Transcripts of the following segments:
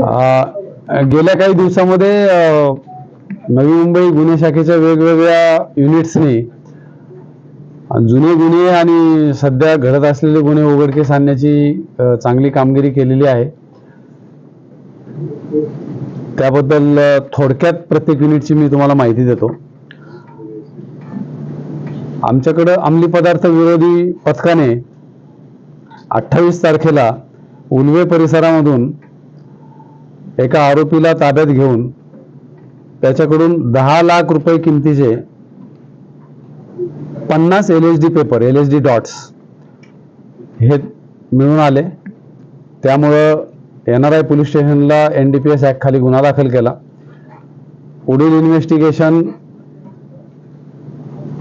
गेल्या काही दिवसामध्ये नवी मुंबई गुन्हे शाखेच्या वेगवेगळ्या युनिट्सने जुने गुन्हे आणि सध्या घडत असलेले गुन्हे उघडकीस आणण्याची चांगली कामगिरी केलेली आहे. त्याबद्दल थोडक्यात प्रत्येक युनिटची मी तुम्हाला माहिती देतो. आमच्याकडं अंमली पदार्थ विरोधी पथकाने अठ्ठावीस तारखेला उलवे परिसरामधून एका आरोपीला ताब्यात घेऊन त्याच्याकडून दहा लाख रुपये किमतीचे पन्नास L H D paper L H D dots हे मिळून आले. त्यामुळं एन आर आय पोलीस स्टेशनला N D P S act खाली गुन्हा दाखल केला. पुढील investigation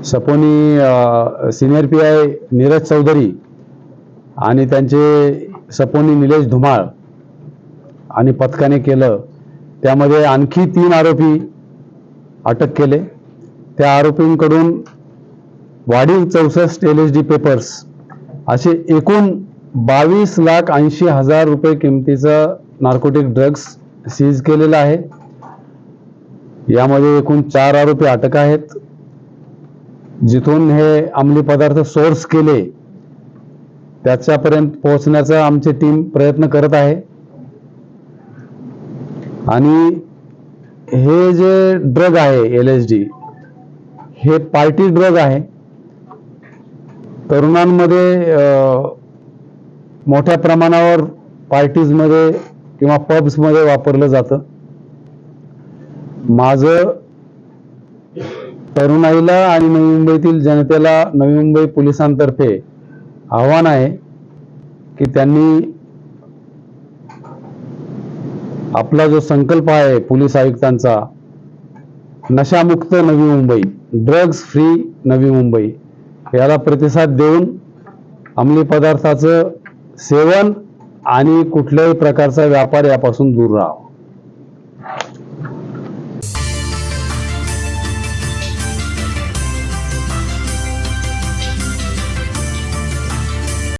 सपोनी senior P I Neeraj Chaudhary आणि त्यांचे सपोनी निलेश धुमाळ आणि पथकाने केलं. त्यामध्ये आणखी तीन आरोपी अटक केले. त्या आरोपींकडून वाढीव चौसष्ट एल एच डी पेपर्स असे एकूण बावीस लाख ऐंशी हजार रुपये किमतीचं नार्कोटिक ड्रग्स सीज केलेलं आहे. यामध्ये एकूण चार आरोपी अटक आहेत. जिथून हे अंमली पदार्थ सोर्स केले त्याच्यापर्यंत पोहोचण्याचा आमची टीम प्रयत्न करत आहे. आणि हे जे ड्रग आहे एल एच डी हे पार्टी ड्रग आहे. तरुणांमध्ये मोठ्या प्रमाणावर पार्टीजमध्ये किंवा पब्समध्ये वापरलं जातं. माझं तरुणाईला आणि नवी मुंबईतील जनतेला नवी मुंबई पोलिसांतर्फे आव्हान आहे की त्यांनी आपला जो संकल्प आहे पोलीस आयुक्तांचा नशामुक्त नवी मुंबई ड्रग्ज फ्री नवी मुंबई याला प्रतिसाद देऊन अंमली पदार्थाचं सेवन आणि कुठल्याही प्रकारचा व्यापार यापासून दूर राहावं.